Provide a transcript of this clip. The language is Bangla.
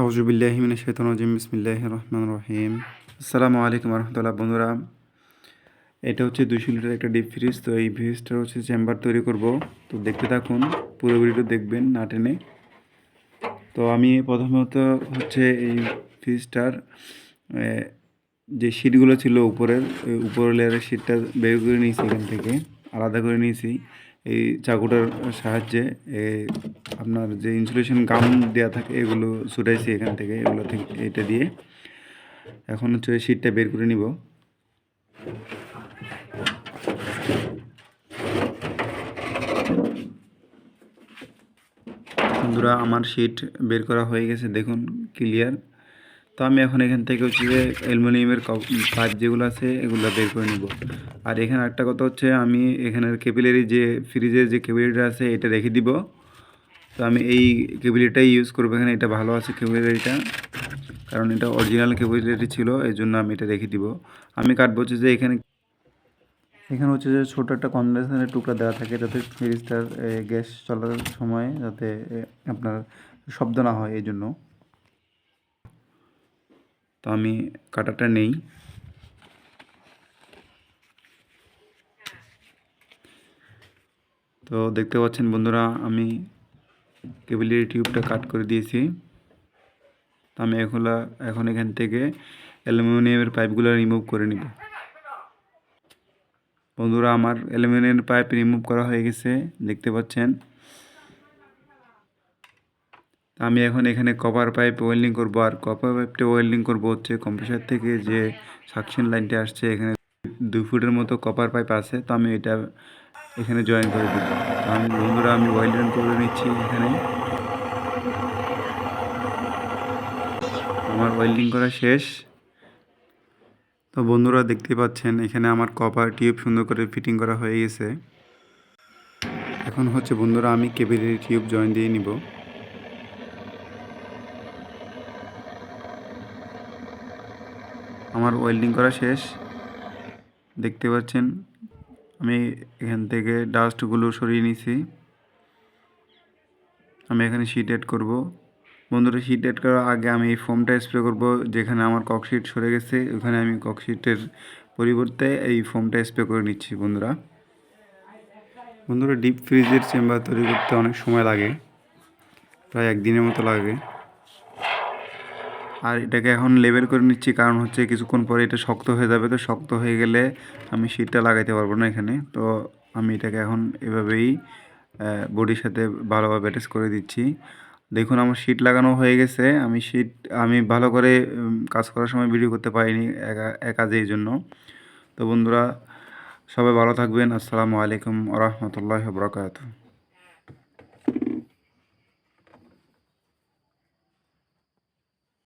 আউজুবিল্লাহিমিন শেতন রাজিম বিসমিল্লাহ রহমান রহিম। আসসালামু আলাইকুম রহমতুল্লাহ বন্ধুরা। এটা হচ্ছে দুশো লিটার একটা ডিপ ফ্রিজ তো এই ফ্রিজটার হচ্ছে চেম্বার তৈরি করব। তো দেখতে থাকুন, পুরো ভিডিও দেখবেন না টেনে। তো আমি প্রথমত হচ্ছে এই ফ্রিজটার যে সিটগুলো ছিল উপরের উপরের লেয়ারের সিটটা বের করে নিয়েছি এখান থেকে। আলাদা করে নিয়েছি। এই চাকুটার সাহায্যে আপনার যে ইনসুলেশন গাম দেওয়া থাকে, এগুলো ছুটাইছি এখান থেকে, এগুলো থেকে এটা দিয়ে। এখন হচ্ছে সিটটা বের করে নিব। বন্ধুরা, আমার শিট বের করা হয়ে গেছে, দেখুন ক্লিয়ার তো আমি এখন এখান থেকে হচ্ছে যে অ্যালুমিনিয়ামের পাইপ যেগুলো আছে এগুলো বের করে নিব। আর এখানে একটা কথা হচ্ছে আমি এখানের কেবিলেরি যে ফ্রিজের যে কেবিলিটা আছে এটা রেখে দিব। তো আমি এই কেবিলিটাই ইউজ করব এখানে, এটা ভালো আছে কেবিলিটা কারণ এটা অরিজিনাল কেবিলিটি ছিল এই জন্য আমি এটা রেখে দিব। আমি কাটবো হচ্ছে যে এখানে এখানে হচ্ছে যে ছোটো একটা কন্ডেন্সারের টুকরা দেওয়া থাকে যাতে ফ্রিজটার গ্যাস চলার সময় যাতে আপনার শব্দ না হয় এই জন্য তো আমি কাটাটা নেই। তো দেখতে পাচ্ছেন বন্ধুরা, আমি কেবিলের টিউবটা কাট করে দিয়েছি। তো আমি এখন এখন এখান থেকে অ্যালুমিনিয়ামের পাইপগুলো রিমুভ করে নিব। বন্ধুরা, আমার অ্যালুমিনিয়ামের পাইপ রিমুভ করা হয়ে গেছে, দেখতে পাচ্ছেন। আমি এখন এখানে কপার পাইপ ওয়েল্ডিং করব আর কপার পাইপটা ওয়েল্ডিং করব হচ্ছে কম্প্রেসার থেকে যে সাকশন লাইনটা আসছে, এখানে দুই ফুটের মতো কপার পাইপ আছে, তো আমি এটা এখানে জয়েন করে দিব। আমি, বন্ধুরা, আমি ওয়েল্ডিং করে নিচ্ছি এখানে। আমার ওয়েল্ডিং করা শেষ। তো বন্ধুরা দেখতে পাচ্ছেন, এখানে আমার কপার টিউব সুন্দর করে ফিটিং করা হয়ে গেছে। এখন হচ্ছে, বন্ধুরা, আমি কেবিলের টিউব জয়েন দিয়ে নিব। আমার ওয়েল্ডিং করা শেষ। দেখতে পাচ্ছেন, আমি এখান থেকে ডাস্টগুলো সরিয়ে নিছি। আমি এখানে শিট অ্যাড করব। বন্ধুরা শিট অ্যাড করার আগে আমি এই ফোমটা স্প্রে করব, যেখানে আমার ককশিট সরে গেছে। ওখানে আমি ককশিটের পরিবর্তে এই ফোমটা স্প্রে করে নিচ্ছি, বন্ধুরা। বন্ধুরা ডিপ ফ্রিজের চেম্বার তৈরি করতে অনেক সময় লাগে। প্রায় একদিনের মতো লাগে। আর এটাকে এখন লেবেল করে নিচ্ছি, কারণ হচ্ছে কিছুক্ষণ পরে এটা শক্ত হয়ে যাবে। তো শক্ত হয়ে গেলে আমি শীটটা লাগাইতে পারব না এখানে। তো আমি এটাকে এখন এভাবেই বডির সাথে ভালোভাবে অ্যাটাচ করে দিচ্ছি। দেখুন, আমার শীট লাগানো হয়ে গেছে। আমি শীট আমি ভালো করে কাজ করার সময় ভিডিও করতে পারিনি একা একা যে এই জন্য। তো বন্ধুরা, সবাই ভালো থাকবেন। আসসালামু আলাইকুম রহমতুল্লাহ বরকাত